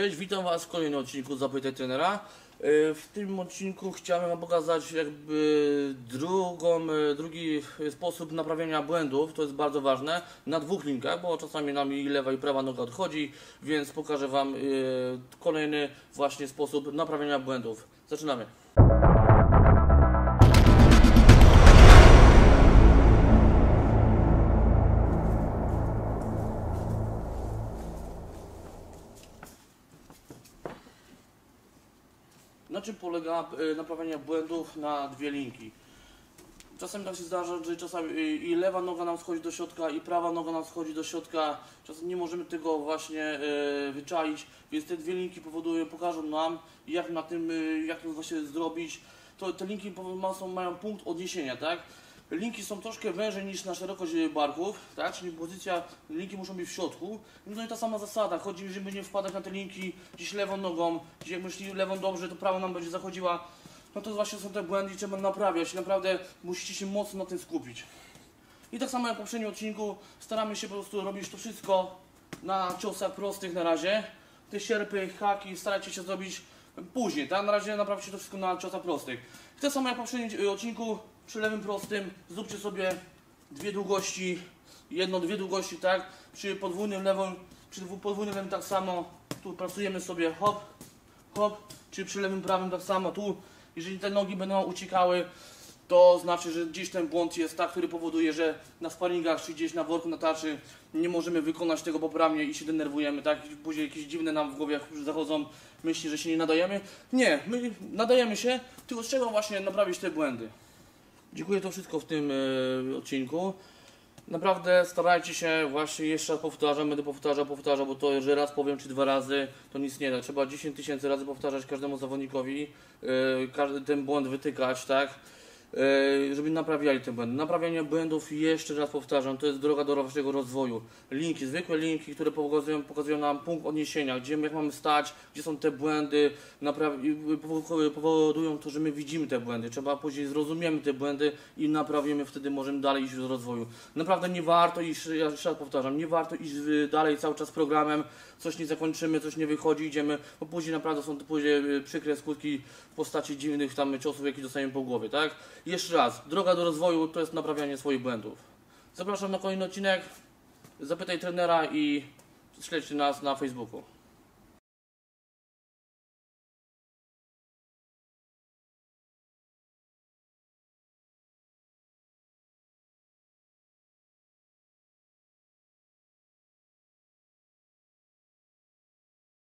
Cześć, witam Was w kolejnym odcinku Zapytaj Trenera. E, W tym odcinku chciałem Wam pokazać jakby drugą, e, drugi sposób naprawiania błędów, to jest bardzo ważne, na dwóch linkach, bo czasami nam i lewa i prawa noga odchodzi, więc pokażę Wam e, kolejny właśnie sposób naprawiania błędów. Zaczynamy. Na czym polega e, naprawianie błędów na dwie linki? Czasem tak się zdarza, że czasami e, i lewa noga nam schodzi do środka, i prawa noga nam schodzi do środka. Czasem nie możemy tego właśnie e, wyczaić, więc te dwie linki powodują, pokażą nam, jak na tym, jak to właśnie zrobić. To te linki są, mają punkt odniesienia, tak? Linki są troszkę wężej niż na szerokość barków, tak? Czyli pozycja linki muszą być w środku. No i ta sama zasada, chodzi, żeby nie wpadać na te linki gdzieś lewą nogą, gdzie jak myśli lewą dobrze, to prawo nam będzie zachodziła. No to właśnie są te błędy trzeba naprawiać. Naprawdę musicie się mocno na tym skupić. I tak samo jak w poprzednim odcinku, staramy się po prostu robić to wszystko na ciosach prostych na razie. Te sierpy, haki starajcie się zrobić później, tak? Na razie naprawcie to wszystko na ciosach prostych. Tak samo jak w poprzednim y, odcinku, przy lewym prostym zróbcie sobie dwie długości, jedno, dwie długości, tak? Przy podwójnym lewym, przy podwójnym lewym tak samo, tu pracujemy sobie hop, hop, czy przy lewym prawym tak samo, tu, jeżeli te nogi będą uciekały, to znaczy, że gdzieś ten błąd jest tak, który powoduje, że na sparingach czy gdzieś na worku na tarczy nie możemy wykonać tego poprawnie i się denerwujemy, tak? I później jakieś dziwne nam w głowie zachodzą myśli, że się nie nadajemy. Nie, my nadajemy się, tylko trzeba właśnie naprawić te błędy. Dziękuję to wszystko w tym e, odcinku. Naprawdę starajcie się, właśnie jeszcze raz powtarzam, będę powtarzał, powtarzał, bo to, że raz powiem czy dwa razy, to nic nie da. Trzeba 10 tysięcy razy powtarzać każdemu zawodnikowi, yy, ten błąd wytykać, tak? Yy, żeby naprawiali te błędy. Naprawianie błędów, jeszcze raz powtarzam, to jest droga do waszego rozwoju. Linki, zwykłe linki, które pokazują, pokazują nam punkt odniesienia, gdzie jak mamy stać, gdzie są te błędy, powodują to, że my widzimy te błędy. Trzeba później zrozumiemy te błędy i naprawimy, wtedy możemy dalej iść do rozwoju. Naprawdę nie warto iść, ja jeszcze raz powtarzam, nie warto iść dalej cały czas programem, coś nie zakończymy, coś nie wychodzi, idziemy, bo później naprawdę są to później y, przykre skutki w postaci dziwnych tam ciosów, jakie dostajemy po głowie, tak? Jeszcze raz, droga do rozwoju to jest naprawianie swoich błędów. Zapraszam na kolejny odcinek, zapytaj trenera i śledźcie nas na Facebooku.